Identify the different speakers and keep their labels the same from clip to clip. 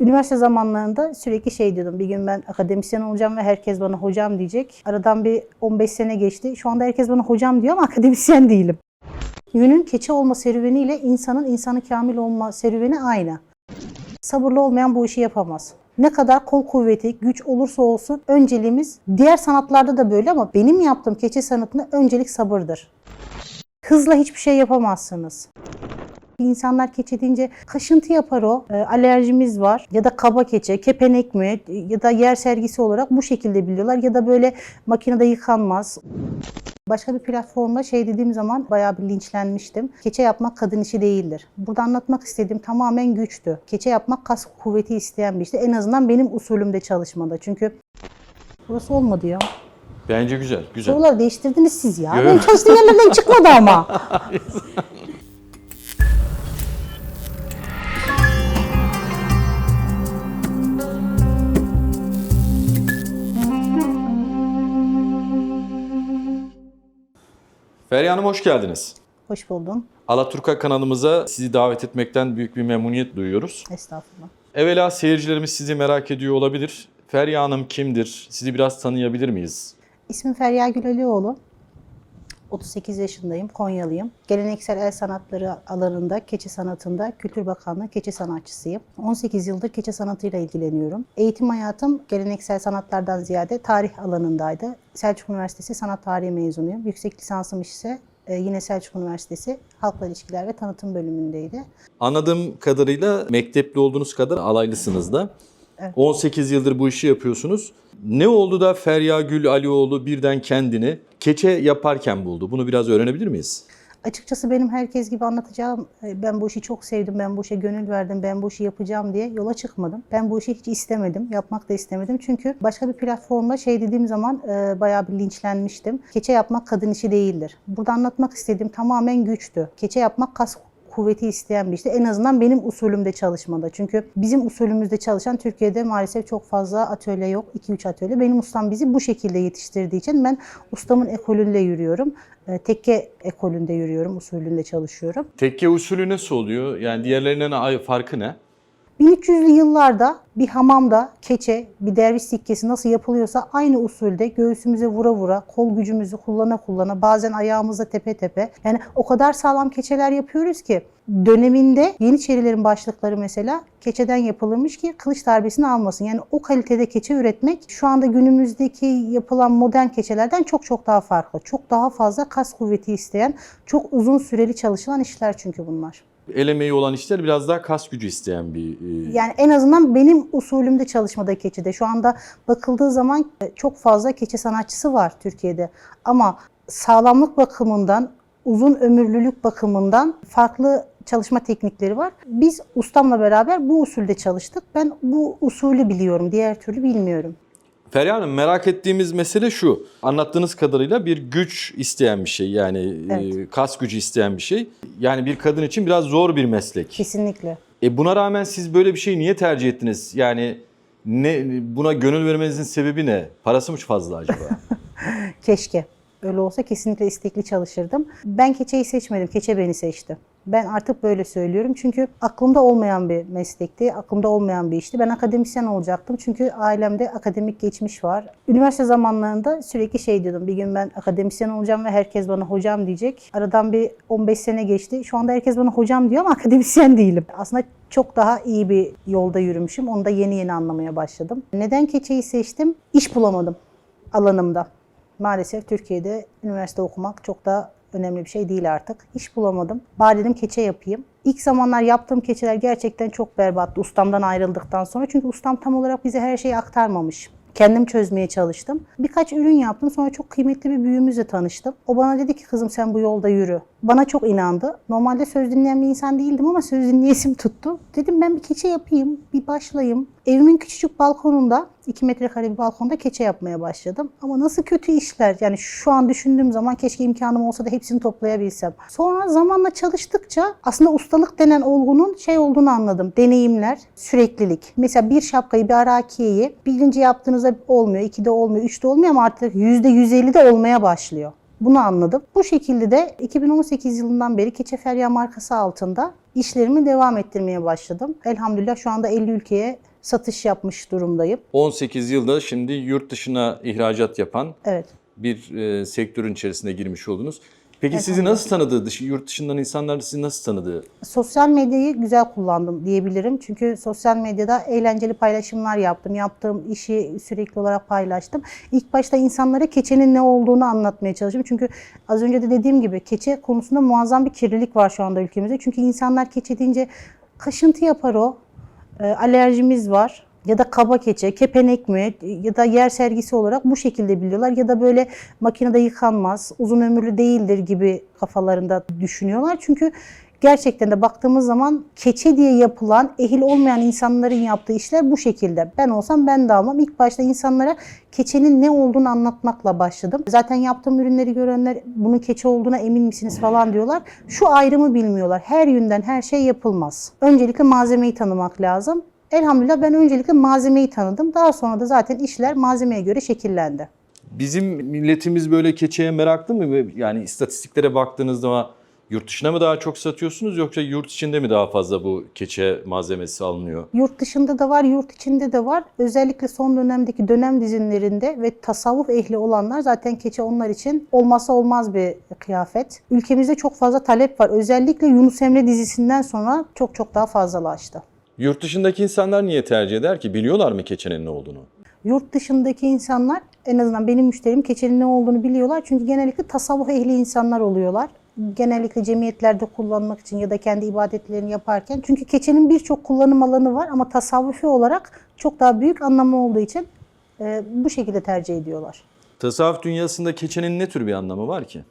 Speaker 1: Üniversite zamanlarında sürekli şey diyordum. Bir gün ben akademisyen olacağım ve herkes bana hocam diyecek. Aradan bir 15 sene geçti. Şu anda herkes bana hocam diyor ama akademisyen değilim. Yünün keçe olma serüveniyle insanın insanı kamil olma serüveni aynı. Sabırlı olmayan bu işi yapamaz. Ne kadar kol kuvveti, güç olursa olsun önceliğimiz diğer sanatlarda da böyle ama benim yaptığım keçe sanatında öncelik sabırdır. Hızla hiçbir şey yapamazsınız. İnsanlar keçe deyince kaşıntı yapar o. E, alerjimiz var ya da kaba keçe, kepenek mi ya da yer sergisi olarak bu şekilde biliyorlar ya da böyle makinede yıkanmaz. Başka bir platformda şey dediğim zaman bayağı bir linçlenmiştim. Keçe yapmak kadın işi değildir. Burada anlatmak istediğim tamamen güçtü. Keçe yapmak kas kuvveti isteyen bir işti. En azından benim usulümde çalışmada. Çünkü burası olmadı ya.
Speaker 2: Bence güzel, güzel.
Speaker 1: Soruları değiştirdiniz siz ya. Benim çalıştığım yerlerden çıkmadı ama.
Speaker 2: Feriha Hanım hoş geldiniz.
Speaker 1: Hoş buldum.
Speaker 2: Alaturka kanalımıza sizi davet etmekten büyük bir memnuniyet duyuyoruz.
Speaker 1: Estağfurullah.
Speaker 2: Evvela seyircilerimiz sizi merak ediyor olabilir. Feriha Hanım kimdir? Sizi biraz tanıyabilir miyiz?
Speaker 1: İsmim Ferya Gülelioğlu. 38 yaşındayım, Konyalıyım. Geleneksel el sanatları alanında, keçe sanatında Kültür Bakanlığı keçe sanatçısıyım. 18 yıldır keçe sanatıyla ilgileniyorum. Eğitim hayatım geleneksel sanatlardan ziyade tarih alanındaydı. Selçuk Üniversitesi Sanat Tarihi mezunuyum. Yüksek lisansım ise e, yine Selçuk Üniversitesi Halkla İlişkiler ve Tanıtım bölümündeydi.
Speaker 2: Anladığım kadarıyla mektepli olduğunuz kadar alaylısınız da.
Speaker 1: Evet.
Speaker 2: 18 yıldır bu işi yapıyorsunuz. Ne oldu da Feriha Gül Alioğlu birden kendini keçe yaparken buldu? Bunu biraz öğrenebilir miyiz?
Speaker 1: Açıkçası benim herkes gibi anlatacağım, e, ben bu işi çok sevdim, ben bu işe gönül verdim, ben bu işi yapacağım diye yola çıkmadım. Ben bu işi hiç istemedim, yapmak da istemedim. Çünkü başka bir platformda şey dediğim zaman e, bayağı bir linçlenmiştim. Keçe yapmak kadın işi değildir. Burada anlatmak istediğim tamamen güçtü. Keçe yapmak kas kuvveti isteyen bir işti. En azından benim usulümde çalışmada. Çünkü bizim usulümüzde çalışan Türkiye'de maalesef çok fazla atölye yok. 2-3 atölye. Benim ustam bizi bu şekilde yetiştirdiği için ben ustamın ekolünde yürüyorum. E, Tekke ekolünde yürüyorum, usulünde çalışıyorum.
Speaker 2: Tekke usulü nasıl oluyor? Yani diğerlerinden farkı ne?
Speaker 1: 1300'lü yıllarda bir hamamda keçe, bir derviş sikkesi nasıl yapılıyorsa aynı usulde göğsümüze vura vura, kol gücümüzü kullana kullana, bazen ayağımıza tepe tepe. Yani o kadar sağlam keçeler yapıyoruz ki döneminde Yeniçerilerin başlıkları mesela keçeden yapılırmış ki kılıç darbesini almasın. Yani o kalitede keçe üretmek şu anda günümüzdeki yapılan modern keçelerden çok çok daha farklı. Çok daha fazla kas kuvveti isteyen, çok uzun süreli çalışılan işler çünkü bunlar.
Speaker 2: El emeği olan işler biraz daha kas gücü isteyen bir... e,
Speaker 1: Yani en azından benim usulümde çalışmada keçide. Şu anda bakıldığı zaman e, çok fazla keçe sanatçısı var Türkiye'de. Ama sağlamlık bakımından, uzun ömürlülük bakımından farklı çalışma teknikleri var. Biz ustamla beraber bu usulde çalıştık. Ben bu usulü biliyorum, diğer türlü bilmiyorum.
Speaker 2: Feriha Hanım merak ettiğimiz mesele şu. Anlattığınız kadarıyla bir güç isteyen bir şey. Yani e,
Speaker 1: Evet.
Speaker 2: kas gücü isteyen bir şey. Yani bir kadın için biraz zor bir meslek.
Speaker 1: Kesinlikle.
Speaker 2: E buna rağmen siz böyle bir şeyi niye tercih ettiniz? Yani ne buna gönül vermenizin sebebi ne? Parası mı fazla acaba?
Speaker 1: Keşke. Öyle olsa kesinlikle istekli çalışırdım. Ben keçeyi seçmedim, keçe beni seçti. Ben artık böyle söylüyorum çünkü aklımda olmayan bir meslekti, aklımda olmayan bir işti. Ben akademisyen olacaktım çünkü ailemde akademik geçmiş var. Üniversite zamanlarında sürekli şey diyordum. Bir gün ben akademisyen olacağım ve herkes bana hocam diyecek. Aradan bir 15 sene geçti. Şu anda herkes bana hocam diyor ama akademisyen değilim. Aslında çok daha iyi bir yolda yürümüşüm. Onu da yeni yeni anlamaya başladım. Neden keçeyi seçtim? İş bulamadım alanımda. Maalesef Türkiye'de üniversite okumak çok da önemli bir şey değil artık. İş bulamadım. Bari dedim keçe yapayım. İlk zamanlar yaptığım keçeler gerçekten çok berbattı ustamdan ayrıldıktan sonra. Çünkü ustam tam olarak bize her şeyi aktarmamış. Kendim çözmeye çalıştım. Birkaç ürün yaptım. Sonra çok kıymetli bir büyüğümüzle tanıştım. O bana dedi ki kızım sen bu yolda yürü. Bana çok inandı. Normalde söz dinleyen bir insan değildim ama söz dinleyesim tuttu. Dedim ben bir keçe yapayım, bir başlayayım. Evimin küçücük balkonunda, 2 metrekare bir balkonda keçe yapmaya başladım. Ama nasıl kötü işler. Yani şu an düşündüğüm zaman keşke imkanım olsa da hepsini toplayabilsem. Sonra zamanla çalıştıkça aslında ustalık denen olgunun şey olduğunu anladım. Deneyimler, süreklilik. Mesela bir şapkayı, bir arakiyeyi birinci yaptığınızda olmuyor, ikide olmuyor, üçte olmuyor ama artık yüzde yüz elli de olmaya başlıyor. Bunu anladım. Bu şekilde de 2018 yılından beri Keçe Ferya markası altında işlerimi devam ettirmeye başladım. Elhamdülillah şu anda 50 ülkeye satış yapmış durumdayım.
Speaker 2: 18 yılda şimdi yurt dışına ihracat yapan
Speaker 1: Evet.
Speaker 2: bir e, sektörün içerisine girmiş oldunuz. Peki sizi nasıl tanıdı? Dışı, yurt dışından insanlar sizi nasıl tanıdı?
Speaker 1: Sosyal medyayı güzel kullandım diyebilirim. Çünkü sosyal medyada eğlenceli paylaşımlar yaptım. Yaptığım işi sürekli olarak paylaştım. İlk başta insanlara keçenin ne olduğunu anlatmaya çalıştım. Çünkü az önce de dediğim gibi keçe konusunda muazzam bir kirlilik var şu anda ülkemizde. Çünkü insanlar keçe deyince kaşıntı yapar o. E, alerjimiz var ya da kaba keçe, kepenek mi ya da yer sergisi olarak bu şekilde biliyorlar ya da böyle makinede yıkanmaz, uzun ömürlü değildir gibi kafalarında düşünüyorlar. Çünkü gerçekten de baktığımız zaman keçe diye yapılan, ehil olmayan insanların yaptığı işler bu şekilde. Ben olsam ben de almam. İlk başta insanlara keçenin ne olduğunu anlatmakla başladım. Zaten yaptığım ürünleri görenler bunun keçe olduğuna emin misiniz falan diyorlar. Şu ayrımı bilmiyorlar. Her yönden her şey yapılmaz. Öncelikle malzemeyi tanımak lazım. Elhamdülillah ben öncelikle malzemeyi tanıdım. Daha sonra da zaten işler malzemeye göre şekillendi.
Speaker 2: Bizim milletimiz böyle keçeye meraklı mı? Yani istatistiklere baktığınızda yurt dışına mı daha çok satıyorsunuz yoksa yurt içinde mi daha fazla bu keçe malzemesi alınıyor?
Speaker 1: Yurt dışında da var, yurt içinde de var. Özellikle son dönemdeki dönem dizinlerinde ve tasavvuf ehli olanlar zaten keçe onlar için olmazsa olmaz bir kıyafet. Ülkemizde çok fazla talep var. Özellikle Yunus Emre dizisinden sonra çok çok daha fazlalaştı.
Speaker 2: Yurt dışındaki insanlar niye tercih eder ki? Biliyorlar mı keçenin ne olduğunu?
Speaker 1: Yurt dışındaki insanlar en azından benim müşterim keçenin ne olduğunu biliyorlar. Çünkü genellikle tasavvuf ehli insanlar oluyorlar. Genellikle cemiyetlerde kullanmak için ya da kendi ibadetlerini yaparken. Çünkü keçenin birçok kullanım alanı var ama tasavvufi olarak çok daha büyük anlamı olduğu için e, bu şekilde tercih ediyorlar.
Speaker 2: Tasavvuf dünyasında keçenin ne tür bir anlamı var ki?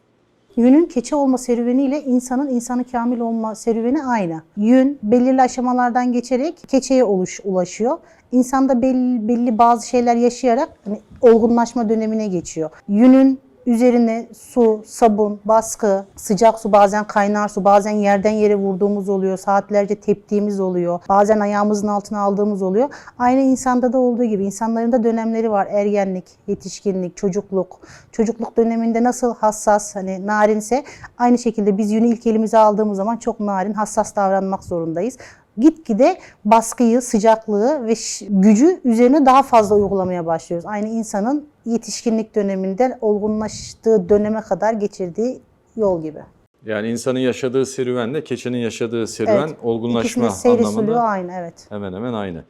Speaker 1: Yünün keçe olma serüveniyle insanın insanı kamil olma serüveni aynı. Yün belirli aşamalardan geçerek keçeye oluş, ulaşıyor. İnsanda belli, belli bazı şeyler yaşayarak hani, olgunlaşma dönemine geçiyor. Yünün üzerine su, sabun, baskı, sıcak su, bazen kaynar su, bazen yerden yere vurduğumuz oluyor, saatlerce teptiğimiz oluyor, bazen ayağımızın altına aldığımız oluyor. Aynı insanda da olduğu gibi insanların da dönemleri var. Ergenlik, yetişkinlik, çocukluk. Çocukluk döneminde nasıl hassas, hani narinse aynı şekilde biz yünü ilk elimize aldığımız zaman çok narin, hassas davranmak zorundayız gitgide baskıyı, sıcaklığı ve gücü üzerine daha fazla uygulamaya başlıyoruz. Aynı insanın yetişkinlik döneminden olgunlaştığı döneme kadar geçirdiği yol gibi.
Speaker 2: Yani insanın yaşadığı serüvenle keçenin yaşadığı serüven
Speaker 1: Evet.
Speaker 2: olgunlaşma anlamında
Speaker 1: aynı evet.
Speaker 2: hemen hemen aynı.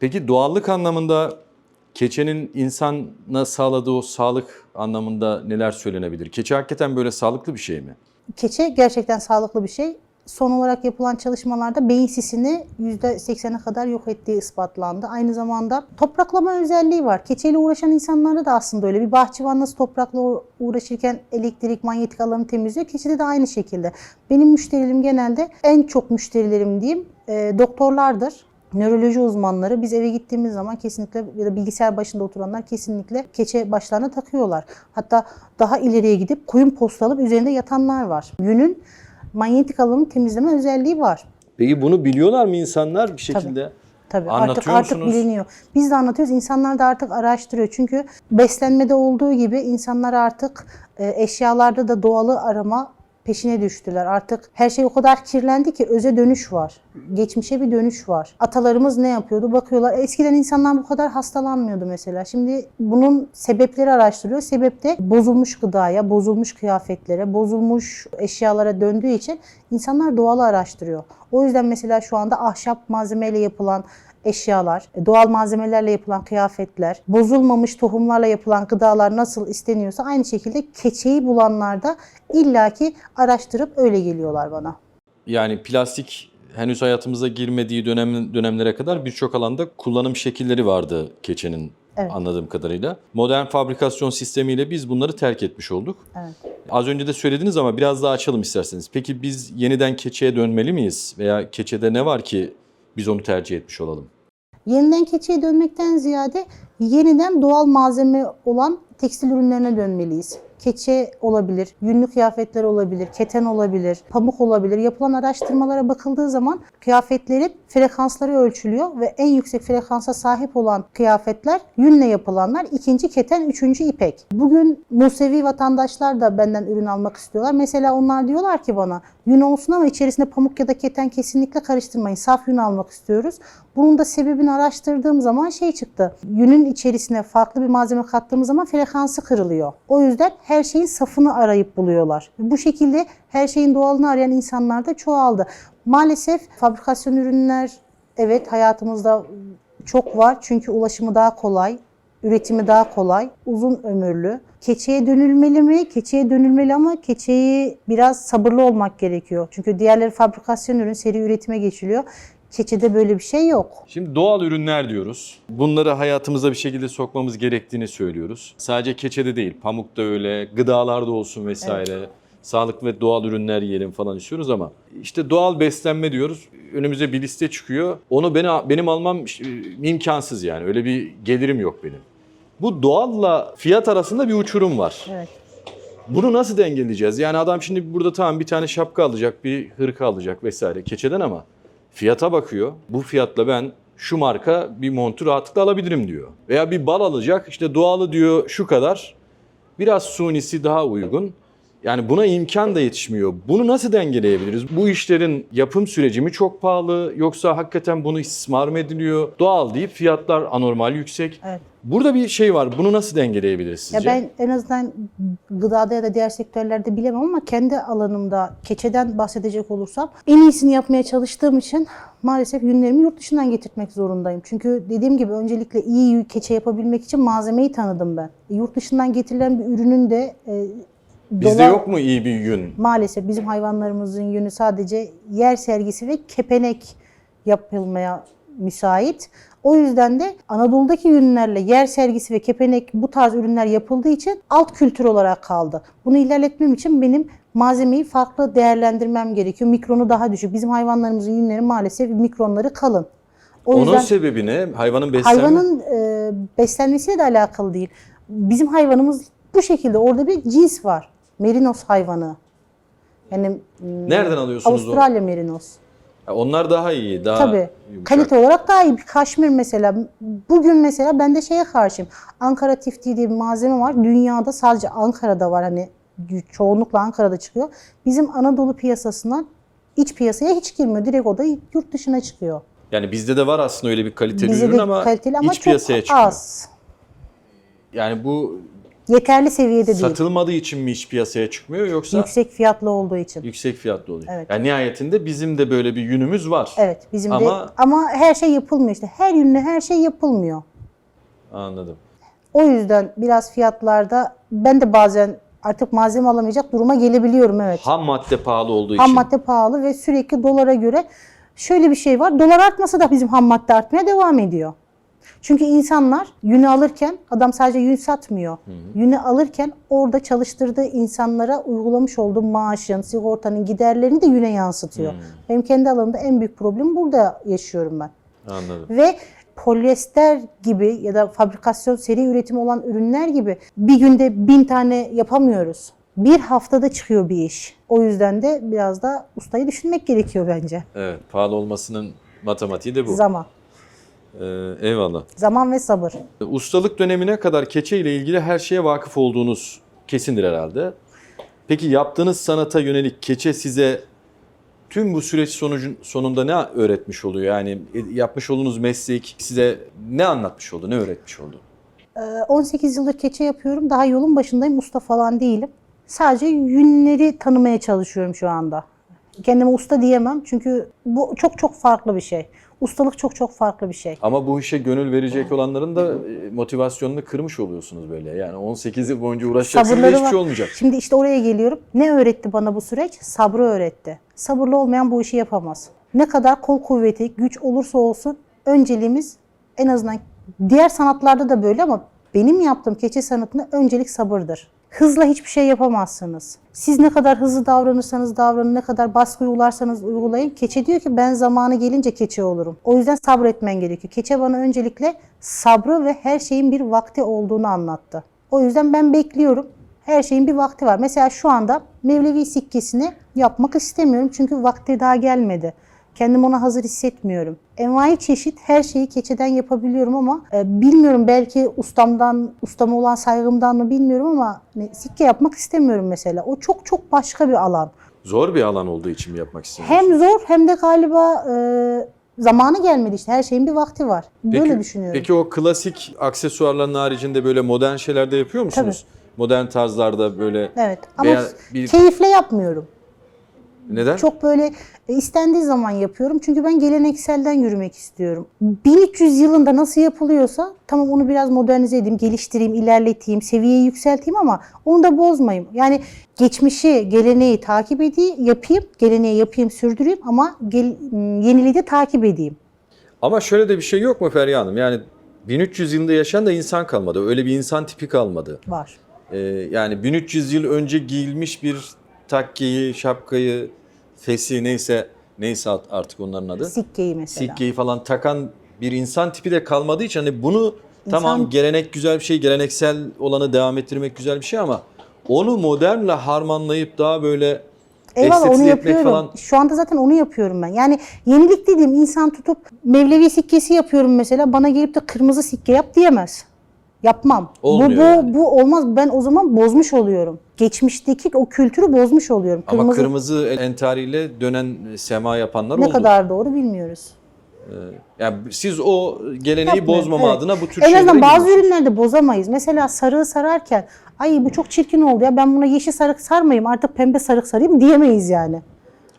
Speaker 2: Peki doğallık anlamında keçenin insana sağladığı o sağlık anlamında neler söylenebilir? Keçe hakikaten böyle sağlıklı bir şey mi?
Speaker 1: Keçe gerçekten sağlıklı bir şey. Son olarak yapılan çalışmalarda beyin sisini %80'e kadar yok ettiği ispatlandı. Aynı zamanda topraklama özelliği var. Keçeyle uğraşan insanlarda da aslında öyle. Bir bahçıvan nasıl toprakla uğra- uğraşırken elektrik, manyetik alanı temizliyor. Keçede de aynı şekilde. Benim müşterilerim genelde en çok müşterilerim diyeyim e, doktorlardır. Nöroloji uzmanları biz eve gittiğimiz zaman kesinlikle ya da bilgisayar başında oturanlar kesinlikle keçe başlarına takıyorlar. Hatta daha ileriye gidip kuyum postu alıp üzerinde yatanlar var. Yünün manyetik alanı temizleme özelliği var.
Speaker 2: Peki bunu biliyorlar mı insanlar bir şekilde?
Speaker 1: Tabii
Speaker 2: Anlatıyor
Speaker 1: artık artık biliniyor. Biz de anlatıyoruz. İnsanlar da artık araştırıyor. Çünkü beslenmede olduğu gibi insanlar artık e, eşyalarda da doğalı arama peşine düştüler. Artık her şey o kadar kirlendi ki öze dönüş var. Geçmişe bir dönüş var. Atalarımız ne yapıyordu? Bakıyorlar. Eskiden insanlar bu kadar hastalanmıyordu mesela. Şimdi bunun sebepleri araştırıyor. Sebep de bozulmuş gıdaya, bozulmuş kıyafetlere, bozulmuş eşyalara döndüğü için insanlar doğalı araştırıyor. O yüzden mesela şu anda ahşap malzemeyle yapılan eşyalar, doğal malzemelerle yapılan kıyafetler, bozulmamış tohumlarla yapılan gıdalar nasıl isteniyorsa aynı şekilde keçeyi bulanlar da illaki araştırıp öyle geliyorlar bana.
Speaker 2: Yani plastik henüz hayatımıza girmediği dönem, dönemlere kadar birçok alanda kullanım şekilleri vardı keçenin
Speaker 1: Evet.
Speaker 2: anladığım kadarıyla. Modern fabrikasyon sistemiyle biz bunları terk etmiş olduk.
Speaker 1: Evet.
Speaker 2: Az önce de söylediniz ama biraz daha açalım isterseniz. Peki biz yeniden keçeye dönmeli miyiz? Veya keçede ne var ki biz onu tercih etmiş olalım?
Speaker 1: Yeniden keçiye dönmekten ziyade yeniden doğal malzeme olan tekstil ürünlerine dönmeliyiz. Keçe olabilir, yünlü kıyafetler olabilir, keten olabilir, pamuk olabilir. Yapılan araştırmalara bakıldığı zaman kıyafetlerin frekansları ölçülüyor ve en yüksek frekansa sahip olan kıyafetler yünle yapılanlar. ikinci keten, üçüncü ipek. Bugün Musevi vatandaşlar da benden ürün almak istiyorlar. Mesela onlar diyorlar ki bana yün olsun ama içerisinde pamuk ya da keten kesinlikle karıştırmayın. Saf yün almak istiyoruz. Bunun da sebebini araştırdığım zaman şey çıktı. Yünün içerisine farklı bir malzeme kattığımız zaman frekansı kırılıyor. O yüzden her şeyin safını arayıp buluyorlar. Bu şekilde her şeyin doğalını arayan insanlar da çoğaldı. Maalesef fabrikasyon ürünler evet hayatımızda çok var çünkü ulaşımı daha kolay, üretimi daha kolay, uzun ömürlü. Keçeye dönülmeli mi? Keçeye dönülmeli ama keçeyi biraz sabırlı olmak gerekiyor. Çünkü diğerleri fabrikasyon ürün seri üretime geçiliyor. Keçede böyle bir şey yok.
Speaker 2: Şimdi doğal ürünler diyoruz. Bunları hayatımıza bir şekilde sokmamız gerektiğini söylüyoruz. Sadece keçede değil, pamuk da öyle, gıdalarda olsun vesaire. Sağlıklı ve doğal ürünler yiyelim falan istiyoruz ama işte doğal beslenme diyoruz. Önümüze bir liste çıkıyor. Onu beni, benim almam e, imkansız yani. Öyle bir gelirim yok benim. Bu doğalla fiyat arasında bir uçurum var.
Speaker 1: Evet.
Speaker 2: Bunu nasıl dengeleyeceğiz? Yani adam şimdi burada tamam bir tane şapka alacak, bir hırka alacak vesaire keçeden ama fiyata bakıyor. Bu fiyatla ben şu marka bir montu rahatlıkla alabilirim diyor. Veya bir bal alacak işte doğalı diyor şu kadar. Biraz sunisi daha uygun. Yani buna imkan da yetişmiyor. Bunu nasıl dengeleyebiliriz? Bu işlerin yapım süreci mi çok pahalı yoksa hakikaten bunu istismar mı ediliyor? Doğal deyip fiyatlar anormal yüksek.
Speaker 1: Evet.
Speaker 2: Burada bir şey var. Bunu nasıl dengeleyebiliriz
Speaker 1: Ya
Speaker 2: sizce?
Speaker 1: ben en azından gıdada ya da diğer sektörlerde bilemem ama kendi alanımda keçeden bahsedecek olursam en iyisini yapmaya çalıştığım için maalesef yünlerimi yurt dışından getirtmek zorundayım. Çünkü dediğim gibi öncelikle iyi keçe yapabilmek için malzemeyi tanıdım ben. Yurt dışından getirilen bir ürünün de e,
Speaker 2: Bizde
Speaker 1: dolar-
Speaker 2: yok mu iyi bir yün?
Speaker 1: Maalesef bizim hayvanlarımızın yünü sadece yer sergisi ve kepenek yapılmaya müsait. O yüzden de Anadolu'daki ürünlerle yer sergisi ve kepenek bu tarz ürünler yapıldığı için alt kültür olarak kaldı. Bunu ilerletmem için benim malzemeyi farklı değerlendirmem gerekiyor. Mikronu daha düşük. Bizim hayvanlarımızın yünleri maalesef mikronları kalın. O
Speaker 2: Onun
Speaker 1: yüzden
Speaker 2: sebebi ne? Hayvanın beslenme...
Speaker 1: hayvanın e, beslenmesiyle de alakalı değil. Bizim hayvanımız bu şekilde orada bir cins var. Merinos hayvanı. Yani
Speaker 2: Nereden alıyorsunuz
Speaker 1: Avustralya merinos.
Speaker 2: o? Ha, Onlar daha iyi, daha
Speaker 1: Tabii.
Speaker 2: yumuşak.
Speaker 1: Kalite olarak daha iyi. Bir kaşmir mesela. Bugün mesela ben de şeye karşıyım. Ankara tiftiği diye bir malzeme var. Dünyada sadece Ankara'da var. Hani çoğunlukla Ankara'da çıkıyor. Bizim Anadolu piyasasından iç piyasaya hiç girmiyor. Direkt o da yurt dışına çıkıyor.
Speaker 2: Yani bizde de var aslında öyle bir kaliteli
Speaker 1: Bize
Speaker 2: ürün ama,
Speaker 1: kaliteli ama
Speaker 2: iç piyasaya çıkmıyor.
Speaker 1: az.
Speaker 2: Yani bu
Speaker 1: Yeterli seviyede değil.
Speaker 2: satılmadığı için mi iç piyasaya çıkmıyor yoksa yüksek,
Speaker 1: Yüksek fiyatlı olduğu için.
Speaker 2: fiyatlı oluyor?
Speaker 1: Evet.
Speaker 2: Yani nihayetinde bizim de böyle bir yünümüz var.
Speaker 1: Evet bizim de
Speaker 2: Ama-
Speaker 1: ama her şey yapılmıyor işte. Her ürüne her şey yapılmıyor.
Speaker 2: Anladım.
Speaker 1: O yüzden biraz fiyatlarda ben de bazen artık malzeme alamayacak duruma gelebiliyorum evet.
Speaker 2: Ham madde pahalı olduğu
Speaker 1: Ham
Speaker 2: için.
Speaker 1: madde pahalı ve sürekli dolara göre şöyle bir şey var. Dolar artmasa da bizim ham madde artmaya devam ediyor. Çünkü insanlar yünü alırken adam sadece yün satmıyor. Yünü alırken orada çalıştırdığı insanlara uygulamış olduğu maaşın, sigortanın giderlerini de yüne yansıtıyor. Benim kendi alanımda en büyük problemi burada yaşıyorum ben.
Speaker 2: Anladım.
Speaker 1: Ve polyester gibi ya da fabrikasyon seri üretimi olan ürünler gibi bir günde bin tane yapamıyoruz. Bir haftada çıkıyor bir iş. O yüzden de biraz da ustayı düşünmek gerekiyor bence.
Speaker 2: Evet, pahalı olmasının matematiği de bu.
Speaker 1: Zaman.
Speaker 2: Ee, eyvallah.
Speaker 1: Zaman ve sabır.
Speaker 2: Ustalık dönemine kadar keçe ile ilgili her şeye vakıf olduğunuz kesindir herhalde. Peki yaptığınız sanata yönelik keçe size tüm bu süreç sonucun sonunda ne öğretmiş oluyor? Yani e, yapmış olduğunuz meslek size ne anlatmış oldu, ne öğretmiş oldu?
Speaker 1: Ee, 18 yıldır keçe yapıyorum. Daha yolun başındayım. Usta falan değilim. Sadece yünleri tanımaya çalışıyorum şu anda. Kendime usta diyemem çünkü bu çok çok farklı bir şey. Ustalık çok çok farklı bir şey.
Speaker 2: Ama bu işe gönül verecek olanların da e, motivasyonunu kırmış oluyorsunuz böyle. Yani 18 yıl boyunca uğraşacaksınız ve hiçbir şey olmayacak.
Speaker 1: Şimdi işte oraya geliyorum. Ne öğretti bana bu süreç? Sabrı öğretti. Sabırlı olmayan bu işi yapamaz. Ne kadar kol kuvveti, güç olursa olsun önceliğimiz en azından diğer sanatlarda da böyle ama benim yaptığım keçe sanatında öncelik sabırdır. Hızla hiçbir şey yapamazsınız. Siz ne kadar hızlı davranırsanız davranın, ne kadar baskı uygularsanız uygulayın. Keçe diyor ki ben zamanı gelince keçe olurum. O yüzden sabretmen gerekiyor. Keçe bana öncelikle sabrı ve her şeyin bir vakti olduğunu anlattı. O yüzden ben bekliyorum. Her şeyin bir vakti var. Mesela şu anda Mevlevi sikkesini yapmak istemiyorum çünkü vakti daha gelmedi. Kendimi ona hazır hissetmiyorum. Envai çeşit her şeyi keçeden yapabiliyorum ama e, bilmiyorum belki ustamdan, ustama olan saygımdan mı bilmiyorum ama hani, sikke yapmak istemiyorum mesela. O çok çok başka bir alan.
Speaker 2: Zor bir alan olduğu için mi yapmak istiyorsunuz?
Speaker 1: Hem zor hem de galiba e, Zamanı gelmedi işte. Her şeyin bir vakti var. Böyle
Speaker 2: Peki-
Speaker 1: düşünüyorum.
Speaker 2: Peki o klasik aksesuarların haricinde böyle modern şeyler de yapıyor musunuz? Modern tarzlarda böyle
Speaker 1: Evet. Ama
Speaker 2: veya bir
Speaker 1: keyifle yapmıyorum.
Speaker 2: Neden?
Speaker 1: Çok böyle e, istendiği zaman yapıyorum. Çünkü ben gelenekselden yürümek istiyorum. 1300 yılında nasıl yapılıyorsa tamam onu biraz modernize edeyim, geliştireyim, ilerleteyim, seviyeyi yükselteyim ama onu da bozmayayım. Yani geçmişi, geleneği takip edeyim, yapayım, geleneği yapayım, sürdüreyim ama gel, yeniliği de takip edeyim.
Speaker 2: Ama şöyle de bir şey yok mu Feriha Hanım? Yani 1300 yılında yaşayan da insan kalmadı. Öyle bir insan tipi kalmadı.
Speaker 1: Var.
Speaker 2: Ee, yani 1300 yıl önce giyilmiş bir takkeyi, şapkayı, fesi neyse neyse artık onların adı.
Speaker 1: Sikkeyi mesela.
Speaker 2: Sikkeyi falan takan bir insan tipi de kalmadığı için hani bunu tamam gelenek güzel bir şey, geleneksel olanı devam ettirmek güzel bir şey ama onu modernle harmanlayıp daha böyle
Speaker 1: Eyvallah onu yapıyorum.
Speaker 2: falan
Speaker 1: Şu anda zaten onu yapıyorum ben. Yani yenilik dediğim insan tutup Mevlevi sikkesi yapıyorum mesela bana gelip de kırmızı sikke yap diyemez. Yapmam. Bu,
Speaker 2: Olmuyor
Speaker 1: bu,
Speaker 2: yani.
Speaker 1: bu olmaz. Ben o zaman bozmuş oluyorum. Geçmişteki o kültürü bozmuş oluyorum.
Speaker 2: ama
Speaker 1: Kırmızı
Speaker 2: kırmızı entariyle dönen sema yapanlar
Speaker 1: ne
Speaker 2: oldu.
Speaker 1: kadar doğru bilmiyoruz.
Speaker 2: Yani siz o geleneği
Speaker 1: Yapmayın,
Speaker 2: bozmama
Speaker 1: evet.
Speaker 2: adına bu tür
Speaker 1: En
Speaker 2: şeylere
Speaker 1: azından bazı ürünlerde bozamayız. Mesela sarığı sararken ay bu çok çirkin oldu ya ben buna yeşil sarık sarmayayım artık pembe sarık sarayım diyemeyiz yani.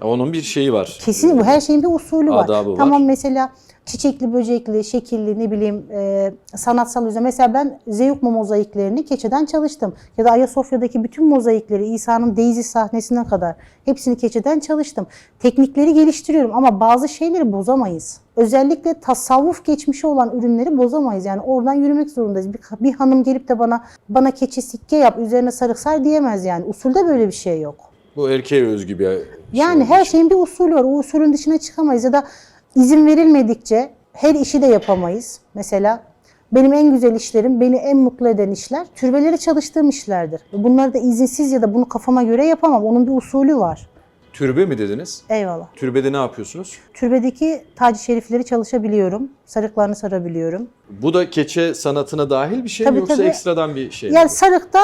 Speaker 2: Onun bir şeyi var.
Speaker 1: Kesin bu her şeyin bir usulü var.
Speaker 2: Adabı var.
Speaker 1: Tamam mesela çiçekli, böcekli, şekilli ne bileyim e, sanatsal üzerine. Mesela ben Zeyukma mozaiklerini keçeden çalıştım. Ya da Ayasofya'daki bütün mozaikleri İsa'nın Daisy sahnesine kadar hepsini keçeden çalıştım. Teknikleri geliştiriyorum ama bazı şeyleri bozamayız. Özellikle tasavvuf geçmişi olan ürünleri bozamayız. Yani oradan yürümek zorundayız. Bir, bir hanım gelip de bana bana keçi sikke yap üzerine sarık sar diyemez yani. Usulde böyle bir şey yok.
Speaker 2: Bu erkeğe özgü bir şey
Speaker 1: Yani
Speaker 2: olmuş.
Speaker 1: her şeyin bir usulü var. O usulün dışına çıkamayız ya da izin verilmedikçe her işi de yapamayız. Mesela benim en güzel işlerim, beni en mutlu eden işler türbeleri çalıştığım işlerdir. Bunları da izinsiz ya da bunu kafama göre yapamam. Onun bir usulü var.
Speaker 2: Türbe mi dediniz?
Speaker 1: Eyvallah.
Speaker 2: Türbede ne yapıyorsunuz?
Speaker 1: Türbedeki tac şerifleri çalışabiliyorum. Sarıklarını sarabiliyorum.
Speaker 2: Bu da keçe sanatına dahil bir şey mi
Speaker 1: Tabii,
Speaker 2: yoksa
Speaker 1: tabii.
Speaker 2: ekstradan bir şey mi?
Speaker 1: Yani sarıkta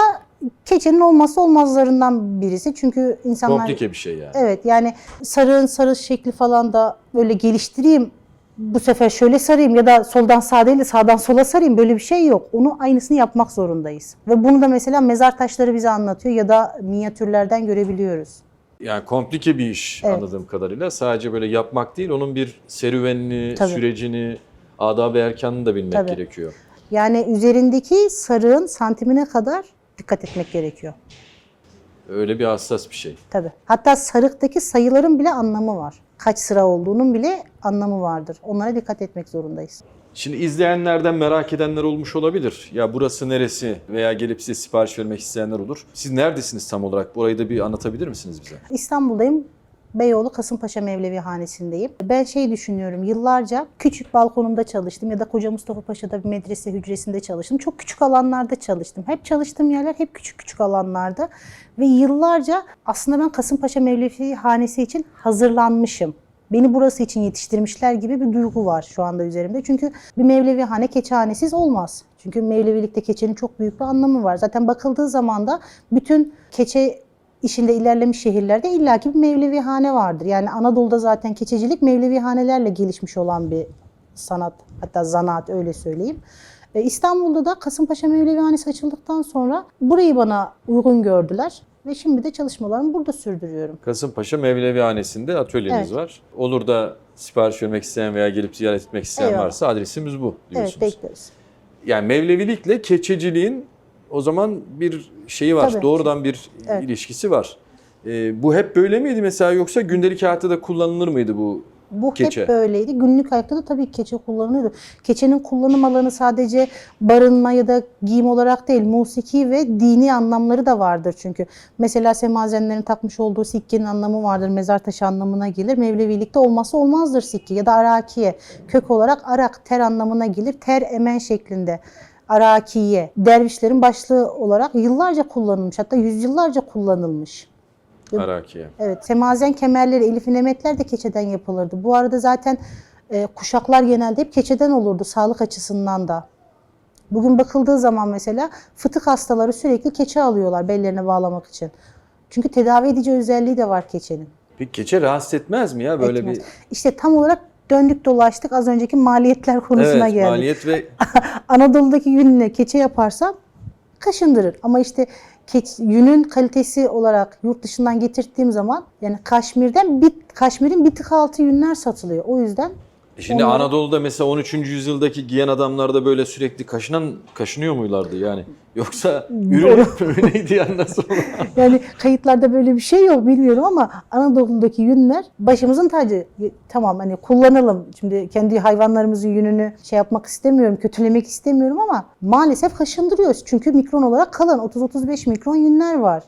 Speaker 1: keçenin olmazsa olmazlarından birisi. Çünkü insanlar...
Speaker 2: Komplike bir şey yani.
Speaker 1: Evet yani sarığın sarı şekli falan da böyle geliştireyim. Bu sefer şöyle sarayım ya da soldan sağa değil de sağdan sola sarayım böyle bir şey yok. Onu aynısını yapmak zorundayız. Ve bunu da mesela mezar taşları bize anlatıyor ya da minyatürlerden görebiliyoruz.
Speaker 2: Yani komplike bir iş
Speaker 1: Evet.
Speaker 2: anladığım kadarıyla. Sadece böyle yapmak değil, onun bir serüvenini,
Speaker 1: Tabii.
Speaker 2: sürecini, adab-ı erkanını da bilmek
Speaker 1: Tabii.
Speaker 2: gerekiyor.
Speaker 1: Yani üzerindeki sarığın santimine kadar dikkat etmek gerekiyor.
Speaker 2: Öyle bir hassas bir şey.
Speaker 1: Tabii. Hatta sarıktaki sayıların bile anlamı var. Kaç sıra olduğunun bile anlamı vardır. Onlara dikkat etmek zorundayız.
Speaker 2: Şimdi izleyenlerden merak edenler olmuş olabilir. Ya burası neresi veya gelip size sipariş vermek isteyenler olur. Siz neredesiniz tam olarak? Burayı da bir anlatabilir misiniz bize?
Speaker 1: İstanbul'dayım. Beyoğlu Kasımpaşa Mevlevi Hanesi'ndeyim. Ben şey düşünüyorum, yıllarca küçük balkonumda çalıştım ya da Koca Mustafa Paşa'da bir medrese hücresinde çalıştım. Çok küçük alanlarda çalıştım. Hep çalıştığım yerler hep küçük küçük alanlarda. Ve yıllarca aslında ben Kasımpaşa Mevlevi Hanesi için hazırlanmışım. Beni burası için yetiştirmişler gibi bir duygu var şu anda üzerimde. Çünkü bir Mevlevi hane keçehanesiz olmaz. Çünkü Mevlevilikte keçenin çok büyük bir anlamı var. Zaten bakıldığı zaman da bütün keçe işinde ilerlemiş şehirlerde illaki bir Mevlevihane vardır. Yani Anadolu'da zaten keçecilik Mevlevihanelerle gelişmiş olan bir sanat, hatta zanaat öyle söyleyeyim. E, İstanbul'da da Kasımpaşa Mevlevihanesi açıldıktan sonra burayı bana uygun gördüler ve şimdi de çalışmalarımı burada sürdürüyorum.
Speaker 2: Kasımpaşa Mevlevihanesi'nde atölyeniz
Speaker 1: Evet.
Speaker 2: var. Olur da sipariş vermek isteyen veya gelip ziyaret etmek isteyen
Speaker 1: Eyvallah.
Speaker 2: varsa adresimiz bu diyorsunuz.
Speaker 1: Evet bekleriz.
Speaker 2: Yani Mevlevilikle keçeciliğin o zaman bir şeyi var.
Speaker 1: Tabii.
Speaker 2: Doğrudan bir
Speaker 1: Evet.
Speaker 2: ilişkisi var. Ee, bu hep böyle miydi mesela yoksa gündelik hayatta da kullanılır mıydı bu?
Speaker 1: Bu
Speaker 2: Keçe.
Speaker 1: hep böyleydi. Günlük hayatta da tabii keçe kullanılıyordu. Keçenin kullanım alanı sadece barınma ya da giyim olarak değil, musiki ve dini anlamları da vardır çünkü. Mesela semazenlerin takmış olduğu sikkenin anlamı vardır, mezar taşı anlamına gelir. Mevlevilikte olmazsa olmazdır sikke ya da arakiye. Kök olarak arak, ter anlamına gelir. Ter emen şeklinde. Arakiye. Dervişlerin başlığı olarak yıllarca kullanılmış. Hatta yüzyıllarca kullanılmış.
Speaker 2: Arakiye.
Speaker 1: Evet, semazen kemerleri, elif emetler de keçeden yapılırdı. Bu arada zaten e, kuşaklar genelde hep keçeden olurdu sağlık açısından da. Bugün bakıldığı zaman mesela fıtık hastaları sürekli keçe alıyorlar bellerine bağlamak için. Çünkü tedavi edici özelliği de var keçenin.
Speaker 2: Peki keçe rahatsız etmez mi ya böyle
Speaker 1: Etmez.
Speaker 2: bir
Speaker 1: İşte tam olarak Döndük dolaştık az önceki maliyetler konusuna
Speaker 2: Evet,
Speaker 1: geldik.
Speaker 2: maliyet ve
Speaker 1: Anadolu'daki yünle keçe yaparsam kaşındırır. Ama işte keç, yünün kalitesi olarak yurt dışından getirdiğim zaman yani Kaşmir'den bir, Kaşmir'in bir tık altı yünler satılıyor. O yüzden
Speaker 2: Şimdi
Speaker 1: Onları-
Speaker 2: Anadolu'da mesela 13. yüzyıldaki giyen adamlar da böyle sürekli kaşınan kaşınıyor muylardı yani? Yoksa ürün hep öyleydi yani nasıl olur?
Speaker 1: yani kayıtlarda böyle bir şey yok bilmiyorum ama Anadolu'daki yünler başımızın tacı. Tamam hani kullanalım. Şimdi kendi hayvanlarımızın yününü şey yapmak istemiyorum, kötülemek istemiyorum ama maalesef kaşındırıyoruz. Çünkü mikron olarak kalın 30-35 mikron yünler var.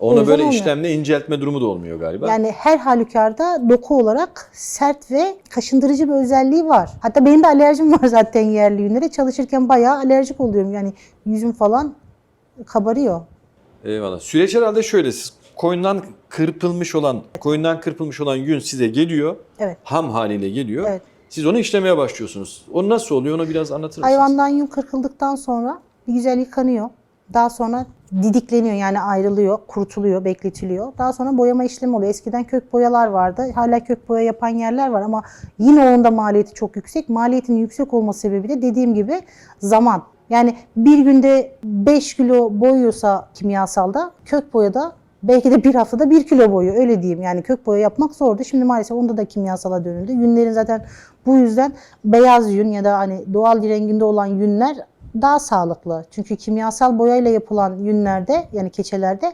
Speaker 1: O
Speaker 2: Onu
Speaker 1: yüzden
Speaker 2: böyle
Speaker 1: olmuyor.
Speaker 2: işlemle inceltme durumu da olmuyor galiba.
Speaker 1: Yani her halükarda doku olarak sert ve kaşındırıcı bir özelliği var. Hatta benim de alerjim var zaten yerli yünlere. Çalışırken bayağı alerjik oluyorum. Yani yüzüm falan kabarıyor.
Speaker 2: Eyvallah. Süreç herhalde şöyle siz koyundan kırpılmış olan koyundan kırpılmış olan yün size geliyor.
Speaker 1: Evet.
Speaker 2: Ham haliyle geliyor.
Speaker 1: Evet.
Speaker 2: Siz onu işlemeye başlıyorsunuz. O nasıl oluyor onu biraz anlatır mısınız?
Speaker 1: Hayvandan yün kırkıldıktan sonra bir güzel yıkanıyor. Daha sonra didikleniyor yani ayrılıyor, kurutuluyor, bekletiliyor. Daha sonra boyama işlemi oluyor. Eskiden kök boyalar vardı. Hala kök boya yapan yerler var ama yine onun da maliyeti çok yüksek. Maliyetin yüksek olması sebebiyle dediğim gibi zaman. Yani bir günde 5 kilo boyuyorsa kimyasalda kök boyada belki de bir haftada 1 kilo boyu öyle diyeyim. Yani kök boya yapmak zordu. Şimdi maalesef onda da kimyasala dönüldü. Yünlerin zaten bu yüzden beyaz yün ya da hani doğal renginde olan yünler daha sağlıklı. Çünkü kimyasal boyayla yapılan yünlerde yani keçelerde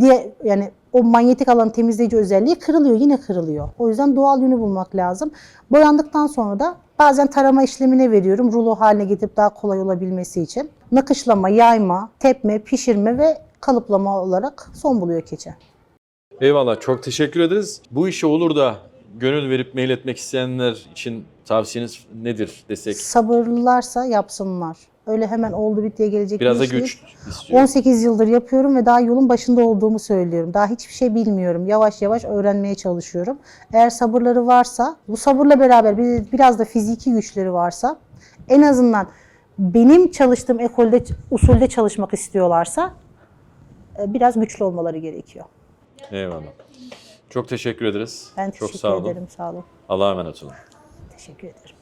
Speaker 1: diye yani o manyetik alan temizleyici özelliği kırılıyor, yine kırılıyor. O yüzden doğal yünü bulmak lazım. Boyandıktan sonra da bazen tarama işlemine veriyorum. Rulo haline getirip daha kolay olabilmesi için. Nakışlama, yayma, tepme, pişirme ve kalıplama olarak son buluyor keçe.
Speaker 2: Eyvallah çok teşekkür ederiz. Bu işe olur da gönül verip mail etmek isteyenler için tavsiyeniz nedir desek?
Speaker 1: Sabırlılarsa yapsınlar. Öyle hemen oldu bittiye gelecek
Speaker 2: Biraz
Speaker 1: bir
Speaker 2: da
Speaker 1: iş değil.
Speaker 2: güç istiyor.
Speaker 1: 18 yıldır yapıyorum ve daha yolun başında olduğumu söylüyorum. Daha hiçbir şey bilmiyorum. Yavaş yavaş öğrenmeye çalışıyorum. Eğer sabırları varsa, bu sabırla beraber bir- biraz da fiziki güçleri varsa, en azından benim çalıştığım ekolde, usulde çalışmak istiyorlarsa e, biraz güçlü olmaları gerekiyor.
Speaker 2: Eyvallah. Çok teşekkür ederiz.
Speaker 1: Ben
Speaker 2: çok
Speaker 1: teşekkür
Speaker 2: sağ olun.
Speaker 1: ederim. Sağ olun.
Speaker 2: Allah'a emanet olun.
Speaker 1: Teşekkür ederim.